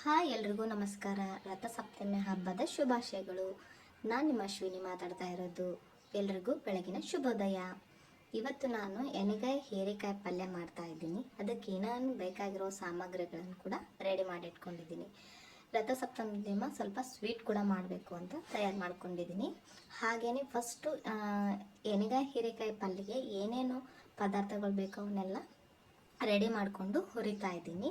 Hi ಎಲ್ರಿಗೂ ನಮಸ್ಕಾರ. ರಥಸಪ್ತಮಿ ಹಬ್ಬದ ಶುಭಾಶಯಗಳು. ನಾನು ನಿಮ್ಮ ಅಶ್ವಿನಿ ಮಾತಾಡ್ತಾ ಇರೋದು. ಎಲ್ರಿಗೂ ಬೆಳಗಿನ ಶುಭೋದಯ. ಇವತ್ತು ನಾನು ಎಣೆಗಾಯಿ ಹೀರೆಕಾಯಿ ಪಲ್ಯ ಮಾಡ್ತಾ ಇದ್ದೀನಿ. ಅದಕ್ಕೆ ನಾನು ಬೇಕಾಗಿರೋ ಸಾಮಗ್ರಿಗಳನ್ನು ಕೂಡ ರೆಡಿ ಮಾಡಿ ಇಟ್ಕೊಂಡಿದ್ದೀನಿ. ರಥಸಪ್ತಮಿ ದಿನ ಸ್ವಲ್ಪ ಸ್ವೀಟ್ ಕೂಡ ಮಾಡಬೇಕು ಅಂತ ತಯಾರು ಮಾಡ್ಕೊಂಡಿದ್ದೀನಿ. ಹಾಗೆಯೇ ಫಸ್ಟು ಎಣೆಗಾಯಿ ಹೀರೆಕಾಯಿ ಪಲ್ಯಗೆ ಏನೇನು ಪದಾರ್ಥಗಳು ಬೇಕೋ ಅವನ್ನೆಲ್ಲ ರೆಡಿ ಮಾಡಿಕೊಂಡು ಹುರಿತಾ ಇದ್ದೀನಿ.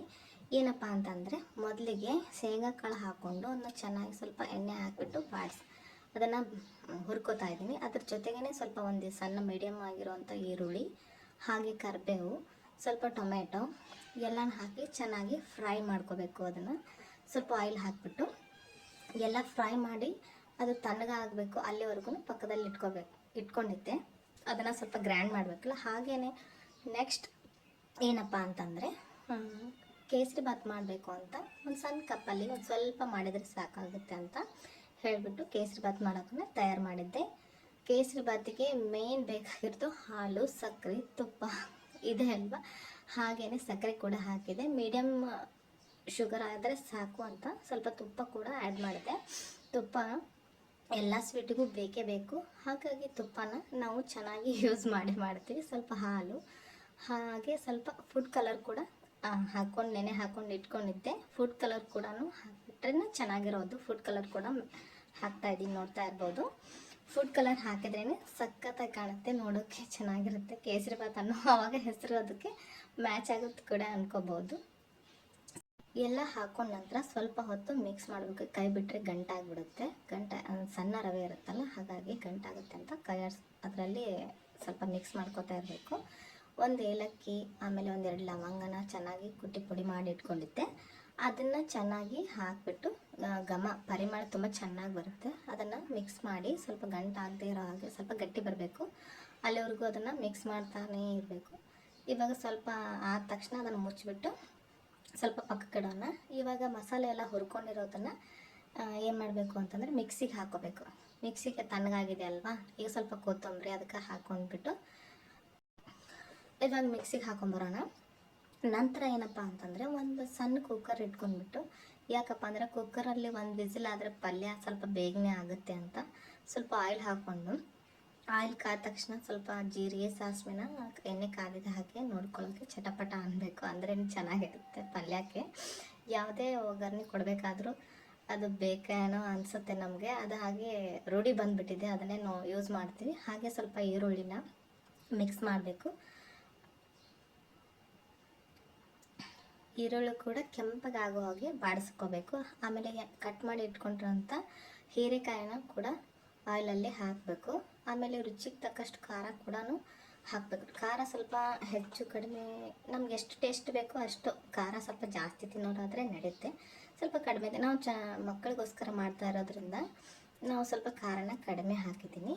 ಏನಪ್ಪ ಅಂತಂದರೆ ಮೊದಲಿಗೆ ಶೇಂಗಾ ಕಾಳು ಹಾಕ್ಕೊಂಡು ಅದನ್ನ ಚೆನ್ನಾಗಿ ಸ್ವಲ್ಪ ಎಣ್ಣೆ ಹಾಕಿಬಿಟ್ಟು ಬಾಡಿಸಿ ಅದನ್ನು ಹುರ್ಕೋತಾ ಇದ್ದೀನಿ. ಅದ್ರ ಜೊತೆಗೇ ಸ್ವಲ್ಪ ಒಂದು ಸಣ್ಣ ಮೀಡಿಯಮ್ ಆಗಿರುವಂಥ ಈರುಳ್ಳಿ, ಹಾಗೆ ಕರಿಬೇವು, ಸ್ವಲ್ಪ ಟೊಮೆಟೊ ಎಲ್ಲನ ಹಾಕಿ ಚೆನ್ನಾಗಿ ಫ್ರೈ ಮಾಡ್ಕೋಬೇಕು ಅದನ್ನು. ಸ್ವಲ್ಪ ಆಯಿಲ್ ಹಾಕಿಬಿಟ್ಟು ಎಲ್ಲ ಫ್ರೈ ಮಾಡಿ ಅದು ತಣ್ಣಗಾಗಬೇಕು ಅಲ್ಲಿವರೆಗೂ ಪಕ್ಕದಲ್ಲಿ ಇಟ್ಕೋಬೇಕು ಇಟ್ಕೊಂಡಿದ್ದೆ. ಅದನ್ನು ಸ್ವಲ್ಪ ಗ್ರ್ಯಾಂಡ್ ಮಾಡಬೇಕಲ್ಲ ಹಾಗೆಯೇ ನೆಕ್ಸ್ಟ್ ಏನಪ್ಪ ಅಂತಂದರೆ ಕೇಸರಿ ಬಾತ್ ಮಾಡಬೇಕು ಅಂತ ಒಂದು ಸಣ್ಣ ಕಪ್ಪಲ್ಲಿ ಒಂದು ಸ್ವಲ್ಪ ಮಾಡಿದರೆ ಸಾಕಾಗುತ್ತೆ ಅಂತ ಹೇಳಿಬಿಟ್ಟು ಕೇಸರಿ ಬಾತ್ ಮಾಡೋಕ್ಕನ್ನ ತಯಾರು ಮಾಡಿದ್ದೆ. ಕೇಸರಿ ಬಾತಿಗೆ ಮೇನ್ ಬೇಕಾಗಿರೋದು ಹಾಲು, ಸಕ್ಕರೆ, ತುಪ್ಪ. ಇದೆ ಅಲ್ವಾ? ಹಾಗೆಯೇ ಸಕ್ಕರೆ ಕೂಡ ಹಾಕಿದೆ. ಮೀಡಿಯಮ್ ಶುಗರ್ ಆದರೆ ಸಾಕು ಅಂತ ಸ್ವಲ್ಪ ತುಪ್ಪ ಕೂಡ ಆ್ಯಡ್ ಮಾಡಿದೆ. ತುಪ್ಪ ಎಲ್ಲ ಸ್ವೀಟಿಗೂ ಬೇಕೇ ಬೇಕು. ಹಾಗಾಗಿ ತುಪ್ಪನ ನಾವು ಚೆನ್ನಾಗಿ ಯೂಸ್ ಮಾಡಿ ಮಾಡ್ತೀವಿ. ಸ್ವಲ್ಪ ಹಾಲು. ಹಾಗೆ ಸ್ವಲ್ಪ ಫುಡ್ ಕಲರ್ ಕೂಡ ಹಾಕೊಂಡು ನೆನೆ ಹಾಕೊಂಡು ಇಟ್ಕೊಂಡಿದ್ದೆ. ಫುಡ್ ಕಲರ್ ಕೂಡ ಹಾಕಿಬಿಟ್ರೆ ಚೆನ್ನಾಗಿರೋದು. ಫುಡ್ ಕಲರ್ ಕೂಡ ಹಾಕ್ತಾ ಇದ್ದೀನಿ ನೋಡ್ತಾ ಇರ್ಬೋದು. ಫುಡ್ ಕಲರ್ ಹಾಕಿದ್ರೇ ಸಖತ್ತಾಗಿ ಕಾಣುತ್ತೆ ನೋಡೋಕ್ಕೆ ಚೆನ್ನಾಗಿರುತ್ತೆ. ಕೇಸರಿ ಬಾತ್ ಅನ್ನೋ ಆವಾಗ ಹೆಸರು ಅದಕ್ಕೆ ಮ್ಯಾಚ್ ಆಗುತ್ತೆ ಕೂಡ ಅನ್ಕೋಬೋದು. ಎಲ್ಲ ಹಾಕೊಂಡ ನಂತರ ಸ್ವಲ್ಪ ಹೊತ್ತು ಮಿಕ್ಸ್ ಮಾಡಬೇಕು. ಕೈ ಬಿಟ್ಟರೆ ಗಂಟಾಗ್ಬಿಡುತ್ತೆ. ಗಂಟ ಸಣ್ಣ ರವೆ ಇರುತ್ತಲ್ಲ, ಹಾಗಾಗಿ ಗಂಟಾಗುತ್ತೆ ಅಂತ ಕೈ ಅದರಲ್ಲಿ ಸ್ವಲ್ಪ ಮಿಕ್ಸ್ ಮಾಡ್ಕೋತಾ ಇರಬೇಕು. ಒಂದು ಏಲಕ್ಕಿ, ಆಮೇಲೆ ಒಂದೆರಡು ಲವಂಗನ ಚೆನ್ನಾಗಿ ಕುಟ್ಟಿ ಪುಡಿ ಮಾಡಿ ಇಟ್ಕೊಂಡಿದ್ದೆ. ಅದನ್ನು ಚೆನ್ನಾಗಿ ಹಾಕಿಬಿಟ್ಟು ಘಮ, ಪರಿಮಳ ತುಂಬ ಚೆನ್ನಾಗಿ ಬರುತ್ತೆ. ಅದನ್ನು ಮಿಕ್ಸ್ ಮಾಡಿ ಸ್ವಲ್ಪ ಗಂಟಾಗದೇ ಇರೋ ಹಾಗೆ ಸ್ವಲ್ಪ ಗಟ್ಟಿ ಬರಬೇಕು. ಅಲ್ಲಿವರೆಗೂ ಅದನ್ನು ಮಿಕ್ಸ್ ಮಾಡ್ತಾನೇ ಇರಬೇಕು. ಇವಾಗ ಸ್ವಲ್ಪ ಆದ ತಕ್ಷಣ ಅದನ್ನು ಮುಚ್ಚಿಬಿಟ್ಟು ಸ್ವಲ್ಪ ಪಕ್ಕಕ್ಕೆ ಇಡೋಣ ಇವಾಗ ಮಸಾಲೆ ಎಲ್ಲ ಹುರ್ಕೊಂಡಿರೋದನ್ನು ಏನು ಮಾಡಬೇಕು ಅಂತಂದರೆ ಮಿಕ್ಸಿಗೆ ಹಾಕೋಬೇಕು. ಮಿಕ್ಸಿಗೆ ತಣ್ಣಗಾಗಿದೆ ಅಲ್ವಾ? ಈಗ ಸ್ವಲ್ಪ ಕೊತ್ತಂಬರಿ ಅದಕ್ಕೆ ಹಾಕೊಂಡ್ಬಿಟ್ಟು ಇವಾಗ ಮಿಕ್ಸಿಗೆ ಹಾಕೊಂಬರೋಣ. ನಂತರ ಏನಪ್ಪ ಅಂತಂದರೆ ಒಂದು ಸಣ್ಣ ಕುಕ್ಕರ್ ಇಟ್ಕೊಂಡ್ಬಿಟ್ಟು, ಯಾಕಪ್ಪ ಅಂದರೆ ಕುಕ್ಕರಲ್ಲಿ ಒಂದು ವಿಸಿಲ್ ಆದರೆ ಪಲ್ಯ ಸ್ವಲ್ಪ ಬೇಗನೆ ಆಗುತ್ತೆ ಅಂತ ಸ್ವಲ್ಪ ಆಯಿಲ್ ಹಾಕ್ಕೊಂಡು, ಆಯಿಲ್ ಕಾದ ತಕ್ಷಣ ಸ್ವಲ್ಪ ಜೀರಿಗೆ, ಸಾಸಿವೆನ ಎಣ್ಣೆ ಕಾದಿದ ಹಾಕಿ ನೋಡ್ಕೊಳ್ಳೋಕ್ಕೆ ಚಟಪಟ ಅನ್ನಬೇಕು ಅಂದರೆ ಚೆನ್ನಾಗಿರುತ್ತೆ ಪಲ್ಯಕ್ಕೆ. ಯಾವುದೇ ಒಗ್ಗರಣೆ ಕೊಡಬೇಕಾದ್ರೂ ಅದು ಬೇಕೇನೋ ಅನಿಸುತ್ತೆ ನಮಗೆ. ಅದು ಹಾಗೆ ರೂಢಿ ಬಂದುಬಿಟ್ಟಿದೆ. ಅದನ್ನೇ ನಾವು ಯೂಸ್ ಮಾಡ್ತೀವಿ. ಹಾಗೆ ಸ್ವಲ್ಪ ಈರುಳ್ಳಿನ ಮಿಕ್ಸ್ ಮಾಡಬೇಕು. ಈರುಳ್ಳಿ ಕೂಡ ಕೆಂಪಗಾಗೋ ಹಾಗೆ ಬಾಡಿಸ್ಕೋಬೇಕು. ಆಮೇಲೆ ಕಟ್ ಮಾಡಿ ಇಟ್ಕೊಂಡಿರೋಂಥ ಹೀರೆಕಾಯಿನ ಕೂಡ ಆಯಿಲಲ್ಲಿ ಹಾಕಬೇಕು. ಆಮೇಲೆ ರುಚಿಗೆ ತಕ್ಕಷ್ಟು ಖಾರ ಕೂಡ ಹಾಕಬೇಕು. ಖಾರ ಸ್ವಲ್ಪ ಹೆಚ್ಚು ಕಡಿಮೆ, ನಮ್ಗೆ ಎಷ್ಟು ಟೇಸ್ಟ್ ಬೇಕೋ ಅಷ್ಟು ಖಾರ ಸ್ವಲ್ಪ ಜಾಸ್ತಿ ತಿನ್ನೋರಾದರೆ ನಡೆಯುತ್ತೆ ಸ್ವಲ್ಪ ಕಡಿಮೆ. ನಾವು ಚ ಮಕ್ಕಳಿಗೋಸ್ಕರ ಮಾಡ್ತಾ ಇರೋದ್ರಿಂದ ನಾವು ಸ್ವಲ್ಪ ಖಾರನ ಕಡಿಮೆ ಹಾಕಿದ್ದೀನಿ.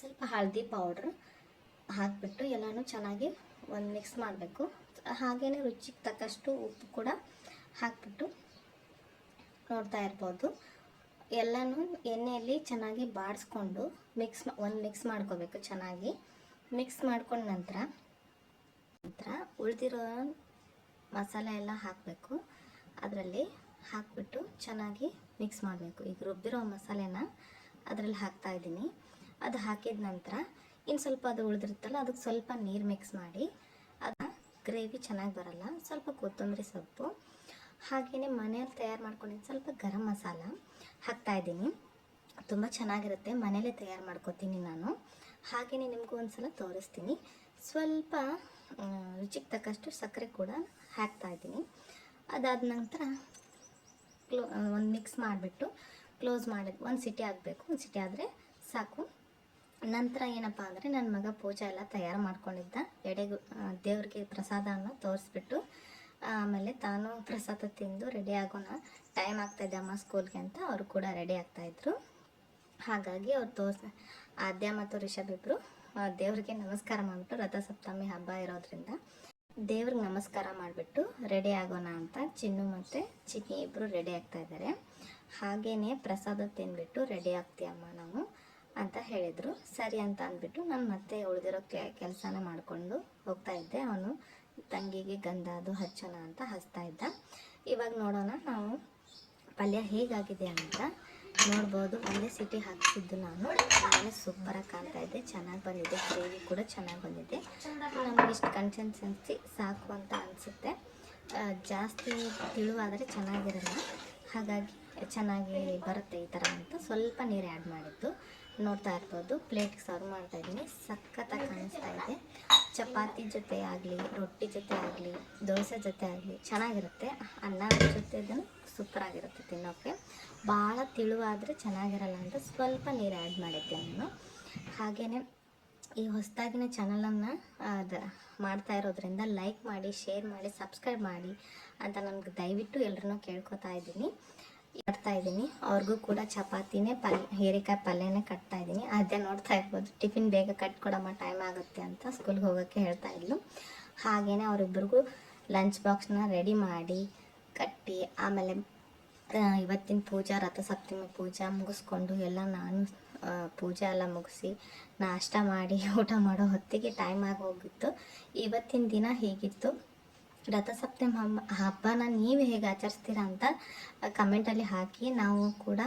ಸ್ವಲ್ಪ ಹಳದಿ ಪೌಡ್ರ್ ಹಾಕಿಬಿಟ್ಟು ಎಲ್ಲನೂ ಚೆನ್ನಾಗಿ ಒಂದು ಮಿಕ್ಸ್ ಮಾಡಬೇಕು. ಹಾಗೆಯೇ ರುಚಿಗೆ ತಕ್ಕಷ್ಟು ಉಪ್ಪು ಕೂಡ ಹಾಕಿಬಿಟ್ಟು ನೋಡ್ತಾ ಇರ್ಬೋದು. ಎಲ್ಲನೂ ಎಣ್ಣೆಯಲ್ಲಿ ಚೆನ್ನಾಗಿ ಬಾಡಿಸ್ಕೊಂಡು ಮಿಕ್ಸ್ ಒಂದು ಮಿಕ್ಸ್ ಮಾಡ್ಕೋಬೇಕು ಚೆನ್ನಾಗಿ. ಮಿಕ್ಸ್ ಮಾಡ್ಕೊಂಡ ನಂತರ ನಂತರ ಉಳಿದಿರೋ ಮಸಾಲೆ ಎಲ್ಲ ಹಾಕಬೇಕು. ಅದರಲ್ಲಿ ಹಾಕಿಬಿಟ್ಟು ಚೆನ್ನಾಗಿ ಮಿಕ್ಸ್ ಮಾಡಬೇಕು. ಈಗ ರುಬ್ಬಿರೋ ಮಸಾಲೆನ ಅದರಲ್ಲಿ ಹಾಕ್ತಾ ಇದ್ದೀನಿ. ಅದು ಹಾಕಿದ ನಂತರ ಇನ್ನು ಸ್ವಲ್ಪ ಅದು ಉಳಿದಿರುತ್ತಲ್ಲ, ಅದಕ್ಕೆ ಸ್ವಲ್ಪ ನೀರು ಮಿಕ್ಸ್ ಮಾಡಿ ಅದನ್ನ ಗ್ರೇವಿ ಚೆನ್ನಾಗಿ ಬರಲ್ಲ. ಸ್ವಲ್ಪ ಕೊತ್ತಂಬರಿ ಸೊಪ್ಪು ಹಾಗೆಯೇ ಮನೆಯಲ್ಲಿ ತಯಾರು ಮಾಡ್ಕೊಂಡಿದ್ದು ಸ್ವಲ್ಪ ಗರಂ ಮಸಾಲ ಹಾಕ್ತಾ ಇದ್ದೀನಿ. ತುಂಬ ಚೆನ್ನಾಗಿರುತ್ತೆ. ಮನೇಲೇ ತಯಾರು ಮಾಡ್ಕೋತೀನಿ ನಾನು. ಹಾಗೆಯೇ ನಿಮಗೂ ಒಂದು ಸಲ ತೋರಿಸ್ತೀನಿ. ಸ್ವಲ್ಪ ರುಚಿಗೆ ತಕ್ಕಷ್ಟು ಸಕ್ಕರೆ ಕೂಡ ಹಾಕ್ತಾ ಇದ್ದೀನಿ. ಅದಾದ ನಂತರ ಕ್ಲೋ ಒಂದು ಮಿಕ್ಸ್ ಮಾಡಿಬಿಟ್ಟು, ಕ್ಲೋಸ್ ಮಾಡಿ, ಒಂದು ಸಿಟಿ ಆಗಬೇಕು. ಒಂದು ಸಿಟಿ ಆದರೆ ಸಾಕು. ನಂತರ ಏನಪ್ಪ ಅಂದರೆ ನನ್ನ ಮಗ ಪೂಜೆ ಎಲ್ಲ ತಯಾರು ಮಾಡ್ಕೊಂಡಿದ್ದ. ಎಡೆಗು ದೇವ್ರಿಗೆ ಪ್ರಸಾದವನ್ನು ತೋರಿಸ್ಬಿಟ್ಟು, ಆಮೇಲೆ ತಾನು ಪ್ರಸಾದ ತಿಂದು ರೆಡಿ ಆಗೋಣ. ಟೈಮ್ ಆಗ್ತಾಯಿದ್ದೆ ಅಮ್ಮ ಸ್ಕೂಲ್ಗೆ ಅಂತ ಅವರು ಕೂಡ ರೆಡಿ ಆಗ್ತಾಯಿದ್ರು ಹಾಗಾಗಿ ಅವ್ರು ತೋರ್ಸ, ಆದ್ಯ ಮತ್ತು ರಿಷಬ್ ಇಬ್ಬರು ದೇವ್ರಿಗೆ ನಮಸ್ಕಾರ ಮಾಡಿಬಿಟ್ಟು ರಥಸಪ್ತಮಿ ಹಬ್ಬ ಇರೋದ್ರಿಂದ ದೇವ್ರಿಗೆ ನಮಸ್ಕಾರ ಮಾಡಿಬಿಟ್ಟು ರೆಡಿ ಆಗೋಣ ಅಂತ ಚಿನ್ನು ಮತ್ತು ಚಿನ್ನಿ ಇಬ್ಬರು ರೆಡಿ ಆಗ್ತಾ ಇದ್ದಾರೆ ಹಾಗೇನೆ ಪ್ರಸಾದ ತಿಂದ್ಬಿಟ್ಟು ರೆಡಿ ಆಗ್ತೀಯಮ್ಮ ನಾವು. ಅಂತ ಹೇಳಿದರು. ಸರಿ ಅಂತ ಅಂದ್ಬಿಟ್ಟು ನಾನು ಮತ್ತೆ ಉಳಿದಿರೋ ಕೆಲಸನ ಮಾಡಿಕೊಂಡು ಹೋಗ್ತಾ ಇದ್ದೆ. ಅವನು ತಂಗಿಗೆ ಗಂಧ ಅದು ಹಚ್ಚೋಣ ಅಂತ ಹಚ್ತಾ ಇದ್ದ. ಇವಾಗ ನೋಡೋಣ ನಾವು ಪಲ್ಯ ಹೇಗಾಗಿದೆ ಅಂತ ನೋಡ್ಬೋದು. ಒಂದೇ ಸಿಟಿ ಹಾಕಿಸಿದ್ದು ನಾನು. ಆಮೇಲೆ ಸೂಪರಾಗಿ ಕಾಣ್ತಾ ಇದ್ದೆ ಚೆನ್ನಾಗಿ ಬಂದಿದೆ. ಗ್ರೇವಿ ಕೂಡ ಚೆನ್ನಾಗಿ ಬಂದಿದೆ. ನಮಗೆ ಇಷ್ಟು ಕನ್ಸಿಸ್ಟೆನ್ಸಿ ಸಾಕು ಅಂತ ಅನಿಸುತ್ತೆ. ಜಾಸ್ತಿ ತಿಳುವಾದರೆ ಚೆನ್ನಾಗಿರಲ್ಲ. ಹಾಗಾಗಿ ಚೆನ್ನಾಗಿ ಬರುತ್ತೆ ಈ ಥರ ಅಂತ ಸ್ವಲ್ಪ ನೀರು ಆ್ಯಡ್ ಮಾಡಿದ್ದು. ನೋಡ್ತಾ ಇರ್ಬೋದು ಪ್ಲೇಟ್ಗೆ ಸರ್ವ್ ಮಾಡ್ತಾ ಇದ್ದೀನಿ. ಸಖತ್ತಾಗಿ ಕಾಣಿಸ್ತಾ ಇದೆ. ಚಪಾತಿ ಜೊತೆ ಆಗಲಿ, ರೊಟ್ಟಿ ಜೊತೆ ಆಗಲಿ, ದೋಸೆ ಜೊತೆ ಆಗಲಿ ಚೆನ್ನಾಗಿರುತ್ತೆ. ಅನ್ನ ಜೊತೆ ಇದನ್ನು ಸೂಪರಾಗಿರುತ್ತೆ ತಿನ್ನೋಕ್ಕೆ. ಭಾಳ ತಿಳುವಾದರೆ ಚೆನ್ನಾಗಿರಲ್ಲ ಅಂತ ಸ್ವಲ್ಪ ನೀರು ಆ್ಯಡ್ ಮಾಡಿದ್ದೆ ನಾನು. ಹಾಗೆಯೇ ಈ ಹೊಸದಾಗಿನ ಚಾನಲನ್ನು ಅದು ಮಾಡ್ತಾ ಇರೋದ್ರಿಂದ ಲೈಕ್ ಮಾಡಿ ಶೇರ್ ಮಾಡಿ ಸಬ್ಸ್ಕ್ರೈಬ್ ಮಾಡಿ ಅಂತ ನನಗೆ ದಯವಿಟ್ಟು ಎಲ್ಲರನ್ನೂ ಕೇಳ್ಕೊತಾ ಇದ್ದೀನಿ. ಕಟ್ತಾ ಇದ್ದೀನಿ. ಅವ್ರಿಗೂ ಕೂಡ ಚಪಾತಿನೇ, ಪಲ್, ಹೀರೆಕಾಯಿ ಪಲ್ಯನೇ ಕಟ್ತಾ ಇದ್ದೀನಿ. ಅದೇ ನೋಡ್ತಾ ಇರ್ಬೋದು, ಟಿಫಿನ್ ಬೇಗ ಕಟ್ಕೊಡಮ್ಮ ಟೈಮ್ ಆಗುತ್ತೆ ಅಂತ ಸ್ಕೂಲ್ಗೆ ಹೋಗೋಕ್ಕೆ ಹೇಳ್ತಾ ಇದ್ಲು. ಹಾಗೆಯೇ ಅವರಿಬ್ಬರಿಗೂ ಲಂಚ್ ಬಾಕ್ಸ್ನ ರೆಡಿ ಮಾಡಿ ಕಟ್ಟಿ, ಆಮೇಲೆ ಇವತ್ತಿನ ಪೂಜಾ, ರಥಸಪ್ತಮಿ ಪೂಜಾ ಮುಗಿಸ್ಕೊಂಡು ಎಲ್ಲ ನಾನು ಪೂಜೆ ಎಲ್ಲ ಮುಗಿಸಿ ನಾಷ್ಟ ಮಾಡಿ ಊಟ ಮಾಡೋ ಹೊತ್ತಿಗೆ ಟೈಮ್ ಆಗಿ ಹೋಗಿತ್ತು. ಇವತ್ತಿನ ದಿನ ಹೀಗಿತ್ತು. ರಥಸಪ್ತಮಿ ಹಬ್ಬ, ಹಬ್ಬನ ನೀವು ಹೇಗೆ ಆಚರಿಸ್ತೀರಾ ಅಂತ ಕಮೆಂಟಲ್ಲಿ ಹಾಕಿ. ನಾವು ಕೂಡ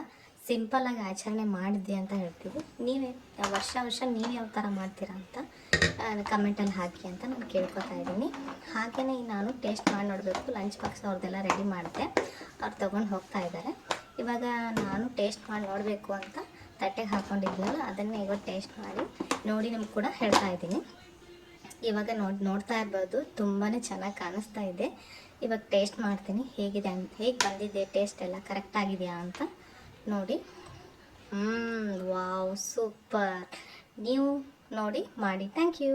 ಸಿಂಪಲಾಗಿ ಆಚರಣೆ ಮಾಡಿದ್ವಿ ಅಂತ ಹೇಳ್ತೀವಿ. ನೀವೇ, ವರ್ಷ ವರ್ಷ ನೀವು ಯಾವ ಥರ ಮಾಡ್ತೀರಾ ಅಂತ ಕಮೆಂಟಲ್ಲಿ ಹಾಕಿ ಅಂತ ನಾನು ಕೇಳ್ಕೊತಾ ಇದ್ದೀನಿ. ಹಾಗೆಯೇ ನಾನು ಟೇಸ್ಟ್ ಮಾಡಿ ನೋಡಬೇಕು. ಲಂಚ್ ಬಾಕ್ಸ್ ಅವ್ರದ್ದೆಲ್ಲ ರೆಡಿ ಮಾಡಿದೆ. ಅವ್ರು ತೊಗೊಂಡು ಹೋಗ್ತಾ ಇದ್ದಾರೆ. ಇವಾಗ ನಾನು ಟೇಸ್ಟ್ ಮಾಡಿ ನೋಡಬೇಕು ಅಂತ ತಟ್ಟೆಗೆ ಹಾಕ್ಕೊಂಡಿದ್ದೀನಲ್ಲ ಅದನ್ನೇ ಇವಾಗ ಟೇಸ್ಟ್ ಮಾಡಿ ನೋಡಿ ನಿಮ್ಗೆ ಕೂಡ ಹೇಳ್ತಾ ಇದ್ದೀನಿ. ಇವಾಗ ನೋಡಿ ನೋಡ್ತಾ ಇರ್ಬೋದು ತುಂಬಾ ಚೆನ್ನಾಗಿ ಕಾಣಿಸ್ತಾ ಇದೆ. ಇವಾಗ ಟೇಸ್ಟ್ ಮಾಡ್ತೀನಿ, ಹೇಗಿದೆ ಅಂತ ಹೇಗೆ ಬಂದಿದೆ ಟೇಸ್ಟ್ ಎಲ್ಲ ಕರೆಕ್ಟ್ ಆಗಿದೆಯಾ ಅಂತ ನೋಡಿ. ಹ್ಞೂ ವಾವ್ ಸೂಪರ್ ನೀವು ನೋಡಿ, ಮಾಡಿ ಥ್ಯಾಂಕ್ ಯು